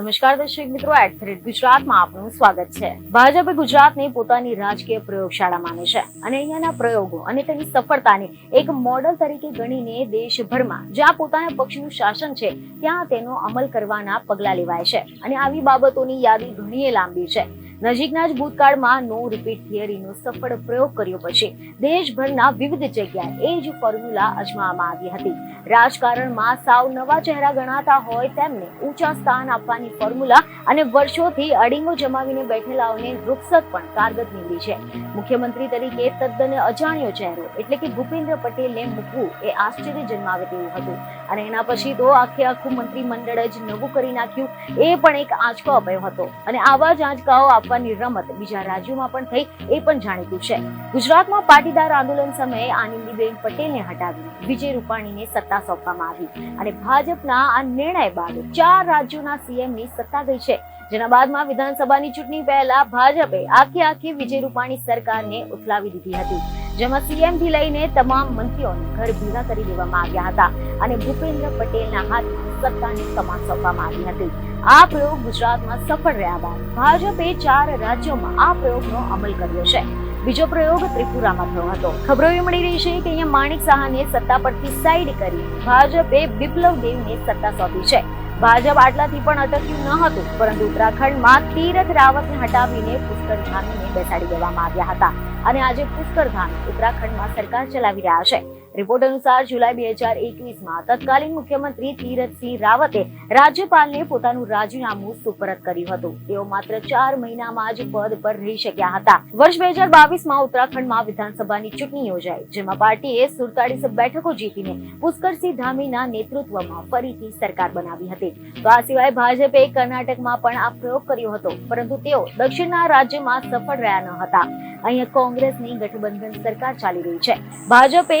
નમસ્કાર દર્શક મિત્રો એટ ગુજરાતમાં આપનું સ્વાગત છે. ભાજપે ગુજરાતને પોતાની રાજકીય પ્રયોગશાળા માને છે અને અહીંયાના પ્રયોગો અને તેની સફળતાને એક મોડલ તરીકે ગણીને દેશભરમાં જ્યાં પોતાના પક્ષનું શાસન છે, ત્યાં તેનો અમલ કરવાના પગલા લેવાય છે અને આવી બાબતોની યાદી ઘણી લાંબી છે. નજીકના જ ભૂતકાળમાં નો રિપીટ થિયરીનો સફળ પ્રયોગ કર્યો પછી દેશભરના વિવિધ જગ્યાએ એ જ ફોર્મ્યુલા અજમાવવામાં આવી હતી. રાજકારણમાં સાવ નવા ચહેરા ગણાતા હોય તેમને ઊંચા સ્થાન આપવાની ફોર્મ્યુલા અને વર્ષોથી અડીંગો જમાવીને બેઠેલાઓને રૂપસત પણ કારગત નીવડી છે. મુખ્યમંત્રી તરીકે તદ્દન અજાણ્યો ચહેરો એટલે કે ભૂપેન્દ્ર પટેલને મૂકવું એ આશ્ચર્ય જન્માવે તેવું હતું. અને એના પછી તો આખે આખું મંત્રીમંડળ જ નવું કરી નાખ્યું. એ પણ એક આંચકો અપાયો હતો. અને આવા જ આંચકાઓ આપવાની રમત બીજા રાજ્યોમાં પણ થઈ, એ પણ જાણીતું છે. ગુજરાતમાં પાટીદાર આંદોલન સમયે આનંદીબેન પટેલને હટાવી વિજય રૂપાણીને સત્તા સોંપવામાં આવી. અને ભાજપના આ નિર્ણય બાદ ચાર રાજ્યોના સીએમની સત્તા ગઈ છે. જેના બાદમાં વિધાનસભાની ચૂંટણી પહેલા ભાજપે આખી આખી વિજય રૂપાણી સરકારને ઉથલાવી દીધી હતી. જેમાં સીએમથી લઈને તમામ મંત્રીઓને ઘર ભેગા કરી દેવામાં આવ્યા હતા અને ભૂપેન્દ્ર પટેલના હાથમાં સત્તાની કમાન સોંપવામાં આવી હતી. આ પ્રયોગ ગુજરાતમાં સફળ રહ્યા બાદ ભાજપે ચાર રાજ્યોમાં આ પ્રયોગનો અમલ કર્યો છે. બીજો પ્રયોગ ત્રિપુરામાં થયો હતો. ખબરો એ મળી રહી છે કે અહીંયા માણિક સાહાને સત્તા પરથી સાઈડ કરી ભાજપે બિપ્લવ દેવને સત્તા સોંપી છે. ભાજપ આટલાથી પણ અટક્યું ન હતું, પરંતુ ઉત્તરાખંડમાં તીરથ રાવતને હટાવીને પુષ્કર ધામીને બેસાડી દેવામાં આવ્યા હતા. અને આજે પુષ્કર ધામ ઉત્તરાખંડમાં સરકાર ચલાવી રહ્યા છે. રિપોર્ટ અનુસાર જુલાઈ બે હજાર એકવીસમાં તત્કાલીન મુખ્યમંત્રી તીરથસિંહ રાવતે રાજ્યપાલને પોતાનું રાજીનામું સુપરત કર્યું હતું. તેઓ માત્ર ચાર મહિનામાં જ પદ પર રહી શક્યા હતા. વર્ષ બે હજાર બાવીસમાં ઉત્તરાખંડમાં વિધાનસભાની ચૂંટણી યોજાઈ, જેમાં પાર્ટીએ સુડતાલીસ બેઠકો જીતીને પુષ્કરસિંહ ધામીના નેતૃત્વમાં ફરીથી સરકાર બનાવી હતી. તો આ સિવાય ભાજપે કર્ણાટકમાં પણ આ પ્રયોગ કર્યો હતો, પરંતુ તેઓ દક્ષિણના રાજ્યમાં સફળ રહ્યા ન હતા. અહીંયા કોંગ્રેસની ગઠબંધન સરકાર ચાલી રહી છે. ભાજપે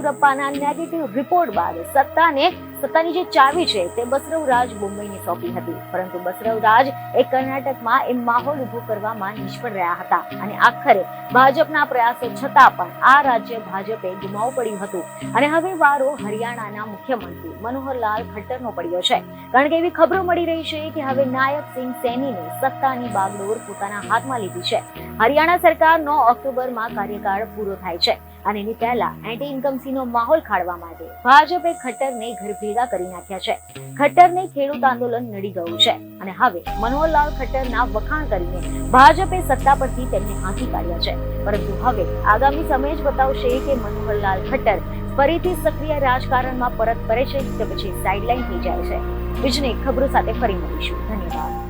યેદિયુરપ્પાના નેગેટિવ રિપોર્ટ બાદ સત્તાને સત્તાની જે ચાવી છે તે બસરવરાજ મુંબઈને સોંપી હતી. પરંતુ બસરવરાજ એ કર્ણાટકમાં એ માહોલ ઊભો કરવામાં નિષ્ફળ રહ્યા હતા અને આખરે ભાજપના પ્રયાસો છતાં પણ આ રાજ્ય ભાજપે ગુમાવ પડ્યું હતું. અને હવે વારો હરિયાણાના મુખ્યમંત્રી મનોહરલાલ ખટ્ટરનો પડ્યો છે. કારણ કે એવી ખબરો મળી રહી છે કે હવે નાયબ સિંહ સૈનીને સત્તાની બાગડોર પોતાના હાથમાં લીધી છે. હરિયાણા સરકારનો ઓક્ટોબરમાં કાર્યકાળ પૂરો થાય છે. અને એની પહેલા એન્ટી ઇન્કમસીનો માહોલ ખાળવા માટે ભાજપે ખટ્ટરને ઘર ભેગા કરી નાખ્યા છે. ખટ્ટરને ખેડૂત આંદોલન નડી ગયું છે. અને હવે મનોહરલાલ ખટ્ટરના વખાણ કરીને ભાજપે સત્તા પરથી તેમને હાંકી કાઢ્યા છે. પરંતુ હવે આગામી સમય જ બતાવશે કે મનોહરલાલ ખટ્ટર ફરીથી સક્રિય રાજકારણમાં પરત ફરે છે કે પછી સાઇડલાઇન થઈ જાય છે. બીજને ખબરો સાથે ફરી મળીશું. ધન્યવાદ.